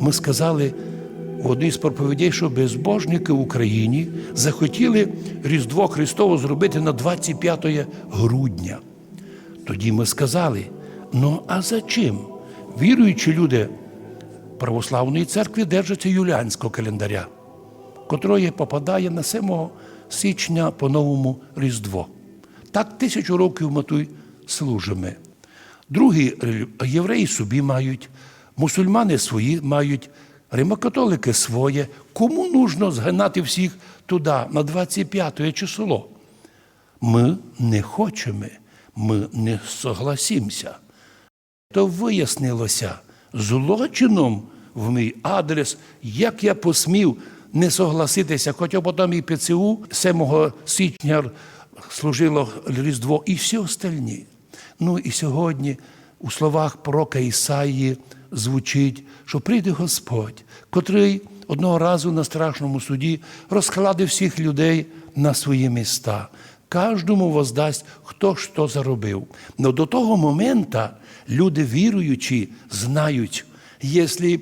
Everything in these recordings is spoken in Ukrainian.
Ми сказали в одній з проповідей, що безбожники в Україні захотіли Різдво Христово зробити на 25 грудня. Тоді ми сказали: ну а за чим? Віруючі люди православної церкви держаться юліанського календаря, котроє попадає на 7 січня по новому Різдво. Так тисячу років ми тут служимо. Другі євреї собі мають, мусульмани свої мають, римокатолики своє. Кому нужно згинати всіх туди, на 25 число? Ми не хочемо, ми не согласимося. То вияснилося злочином в мій адрес, як я посмів не согласитися, хоча потім і ПЦУ 7 січня служило Різдво і всі остальні. Ну і сьогодні у словах пророка Ісаї звучить, що прийде Господь, котрий одного разу на страшному суді розкладе всіх людей на свої міста. Кожному воздасть, хто що заробив. Но до того моменту люди віруючі знають, якщо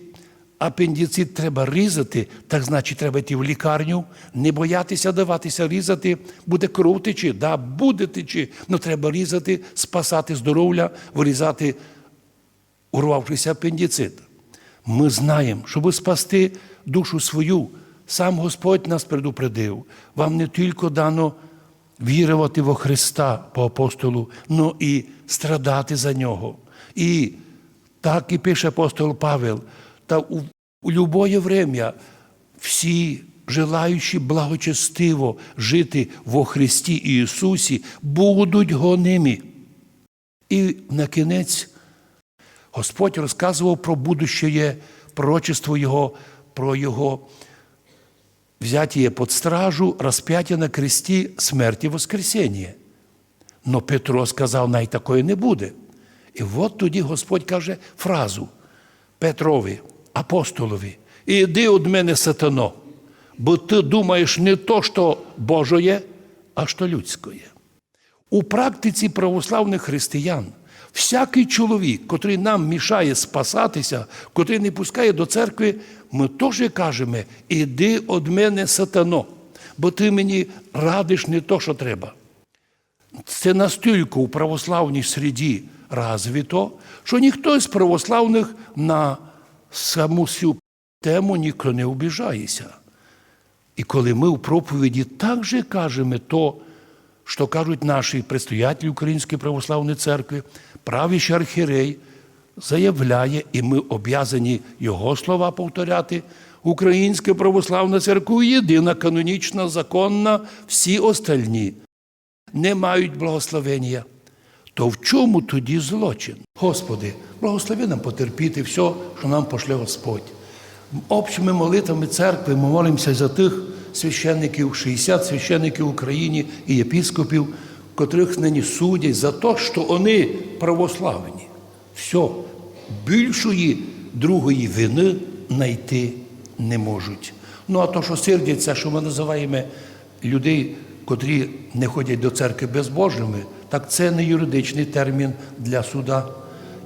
апендицит треба різати, так значить треба йти в лікарню, не боятися даватися різати, буде кров течі, да, буде течі, але треба різати, спасати здоров'я, вирізати урвавшися апендицит. Ми знаємо, щоб спасти душу свою, сам Господь нас предупредив. Вам не тільки дано вірувати во Христа по апостолу, але і страдати за нього. І так і пише апостол Павел, та у, у любое время всі желаючі благочестиво жити во Христі Ісусі, будуть гонимі. І на кінець Господь розказував про будущее пророчество Його, про Його взяття під стражу, розп'яття на кресті, смерті Воскресіння. Но Петро сказав, най такої не буде. І от тоді Господь каже фразу Петрові, апостолові, іди від мене, сатано, бо ти думаєш не то, що Божоє, а що людське. У практиці православних християн всякий чоловік, котрий нам мішає спасатися, котрий не пускає до церкви, ми теж кажемо: іди від мене, сатано, бо ти мені радиш не то, що треба. Це настільки у православній середі розвито, що ніхто з православних на саму цю тему ніхто не обіжається. І коли ми в проповіді також кажемо то, що кажуть наші предстоятелі Української православної церкви, правіщий архірей заявляє, і ми об'язані його слова повторяти. Українська православна церква єдина, канонічна, законна, всі остальні не мають благословення. То в чому тоді злочин? Господи, благослови нам потерпіти все, що нам пошле Господь. Общими молитвами церкви ми молимося за тих священників, 60 священників в Україні і єпіскопів, котрих нині судять за те, що вони православні. Все, більшої другої вини знайти не можуть. Ну а то, що сердяться, що ми називаємо людей, котрі не ходять до церкви безбожними, так це не юридичний термін для суда.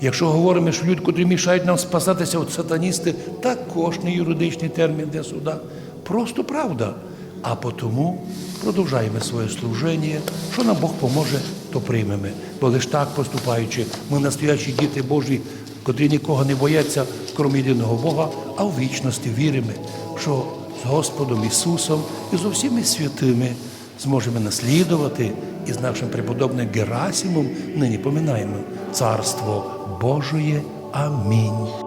Якщо говоримо, що люди, котрі мішають нам спасатися від сатаністи, також не юридичний термін для суда. Просто правда. А тому продовжаємо своє служення. Що нам Бог поможе, то приймемо. Бо лише так поступаючи, ми настоящі діти Божі, котрі нікого не бояться, крім єдиного Бога, а в вічності віримо, що з Господом Ісусом і з усіми святими зможемо наслідувати і з нашим преподобним Герасимом нині поминаємо Царство Божоє. Амінь.